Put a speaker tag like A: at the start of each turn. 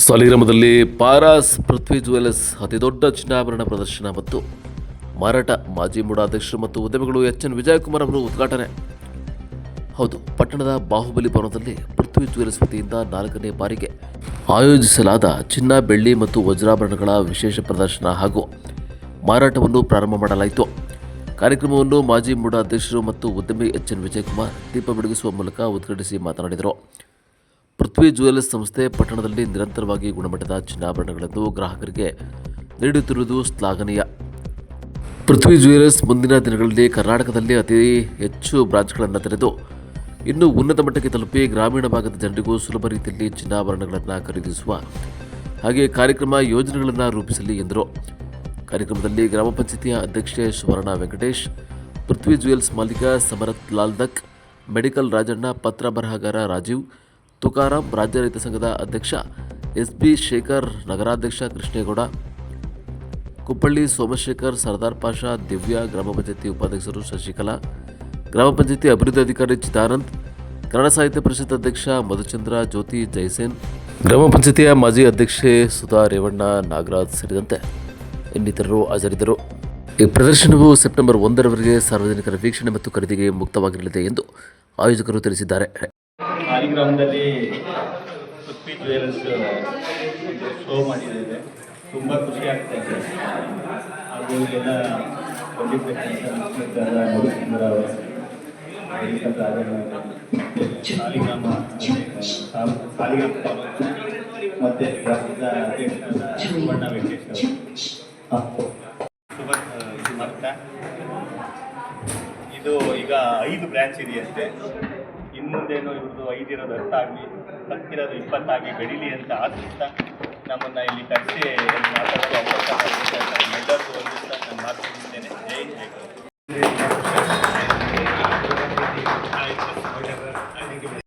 A: ಸಾಲಿಗ್ರಾಮದಲ್ಲಿ ಪಾರಾಸ್ ಪೃಥ್ವಿ jewellers ಅತಿದೊಡ್ಡ ಚಿನ್ನಾಭರಣ ಪ್ರದರ್ಶನ ಮತ್ತು ಮಾರಾಟ. ಮಾಜಿ ಮೂಡಾಧ್ಯಕ್ಷರು ಮತ್ತು ಉದ್ಯಮಿಗಳು ಎಚ್ ಎನ್ ವಿಜಯಕುಮಾರ್ ಅವರು ಉದ್ಘಾಟನೆ. ಹೌದು, ಪಟ್ಟಣದ ಬಾಹುಬಲಿ ಭವನದಲ್ಲಿ ಪೃಥ್ವಿ ಜುವೆಲ್ಲರ್ಸ್ ವತಿಯಿಂದ ನಾಲ್ಕನೇ ಬಾರಿಗೆ ಆಯೋಜಿಸಲಾದ ಚಿನ್ನ, ಬೆಳ್ಳಿ ಮತ್ತು ವಜ್ರಾಭರಣಗಳ ವಿಶೇಷ ಪ್ರದರ್ಶನ ಹಾಗೂ ಮಾರಾಟವನ್ನು ಪ್ರಾರಂಭ ಮಾಡಲಾಯಿತು. ಕಾರ್ಯಕ್ರಮವನ್ನು ಮಾಜಿ ಮೂಡಾಧ್ಯಕ್ಷರು ಮತ್ತು ಉದ್ಯಮಿ ಎಚ್ ಎನ್ ವಿಜಯಕುಮಾರ್ ದೀಪ ಬೆಳಗಿಸುವ ಮೂಲಕ ಉದ್ಘಾಟಿಸಿ ಮಾತನಾಡಿದರು. ಪೃಥ್ವಿ ಜುವೆಲ್ಲರ್ಸ್ ಸಂಸ್ಥೆ ಪಟ್ಟಣದಲ್ಲಿ ನಿರಂತರವಾಗಿ ಗುಣಮಟ್ಟದ ಚಿನ್ನಾಭರಣಗಳನ್ನು ಗ್ರಾಹಕರಿಗೆ ನೀಡುತ್ತಿರುವುದು ಶ್ಲಾಘನೀಯ. ಪೃಥ್ವಿ ಜುವೆಲ್ಲರ್ಸ್ ಮುಂದಿನ ದಿನಗಳಲ್ಲಿ ಕರ್ನಾಟಕದಲ್ಲಿ ಅತಿ ಹೆಚ್ಚು ಬ್ರಾಂಚ್ಗಳನ್ನು ತೆರೆದು ಇನ್ನೂ ಉನ್ನತ ಮಟ್ಟಕ್ಕೆ ತಲುಪಿ ಗ್ರಾಮೀಣ ಭಾಗದ ಜನರಿಗೂ ಸುಲಭ ರೀತಿಯಲ್ಲಿ ಚಿನ್ನಾಭರಣಗಳನ್ನು ಖರೀದಿಸುವ ಹಾಗೆ ಕಾರ್ಯಕ್ರಮ ಯೋಜನೆಗಳನ್ನು ರೂಪಿಸಲಿ ಎಂದರು. ಕಾರ್ಯಕ್ರಮದಲ್ಲಿ ಗ್ರಾಮ ಪಂಚಾಯತಿಯ ಅಧ್ಯಕ್ಷೆ ಸುವರ್ಣ ವೆಂಕಟೇಶ್, ಪೃಥ್ವಿ ಜುವೆಲ್ಸ್ ಮಾಲೀಕ ಸಮರತ್ ಲಾಲ್ ದಕ್ ಮೆಡಿಕಲ್ ರಾಜಣ್ಣ, ಪತ್ರ ಬರಹಗಾರ ರಾಜೀವ್ ತುಕಾರಾಂ ರಾಜ್ಯ ರೈತ ಸಂಘದ ಅಧ್ಯಕ್ಷ ಎಸ್ ಬಿ ಶೇಖರ್, ನಗರಾಧ್ಯಕ್ಷ ಕೃಷ್ಣೇಗೌಡ, ಕುಪ್ಪಳ್ಳಿ ಸೋಮಶೇಖರ್, ಸರ್ದಾರ್ ಪಾಷಾ, ದಿವ್ಯಾ, ಗ್ರಾಮ ಪಂಚಾಯತಿ ಉಪಾಧ್ಯಕ್ಷರು ಶಶಿಕಲಾ, ಗ್ರಾಮ ಪಂಚಾಯತಿ ಅಭಿವೃದ್ಧಿ ಅಧಿಕಾರಿ ಚಿದಾನಂದ್ ಕನ್ನಡ ಸಾಹಿತ್ಯ ಪರಿಷತ್ ಅಧ್ಯಕ್ಷ ಮಧುಚಂದ್ರ ಜ್ಯೋತಿ ಜೈಸೇನ್, ಗ್ರಾಮ ಪಂಚಾಯತಿಯ ಮಾಜಿ ಅಧ್ಯಕ್ಷೆ ಸುಧಾ ರೇವಣ್ಣ ನಾಗರಾಜ್ ಸೇರಿದಂತೆ ಇನ್ನಿತರರು ಹಾಜರಿದ್ದರು. ಈ ಪ್ರದರ್ಶನವು ಸೆಪ್ಟೆಂಬರ್ ಒಂದರವರೆಗೆ ಸಾರ್ವಜನಿಕರ ವೀಕ್ಷಣೆ ಮತ್ತು ಖರೀದಿಗೆ ಮುಕ್ತವಾಗಿರಲಿದೆ ಎಂದು ಆಯೋಜಕರು ತಿಳಿಸಿದ್ದಾರೆ.
B: ಸಾಲಿಗ್ರಾಮದಲ್ಲಿ ಪೃಥ್ವಿ ಜ್ಯುವೆಲರ್ಸ್ ಶೋ ಮಾಡಿದ್ದೇವೆ ತುಂಬ ಖುಷಿ ಆಗ್ತಾ ಇದೆ. ಹಾಗೂ ಎಲ್ಲ ಸಾಲಿಗ್ರಾಮ ಸಾಲಿಗ್ರಾಮ ಮತ್ತೆ ಸುವರ್ಣ ವೆಂಕಟೇಶ್ ಇದು ಈಗ ಐದು ಬ್ರ್ಯಾಂಚ್ ಇದೆಯಂತೆ ಇನ್ನು ಮುಂದೇನೋ ಇವ್ರದ್ದು ಐದಿರೋದು ಹತ್ತಾಗಲಿ ಹತ್ತಿರೋದು ಇಪ್ಪತ್ತಾಗಿ ಬೆಳೀಲಿ ಅಂತ ಆಶಿಸ್ತಾ ನಮ್ಮನ್ನು ಇಲ್ಲಿ ಕರೆಸಿ ಮಾತಾಡೋದು ಅವಕಾಶ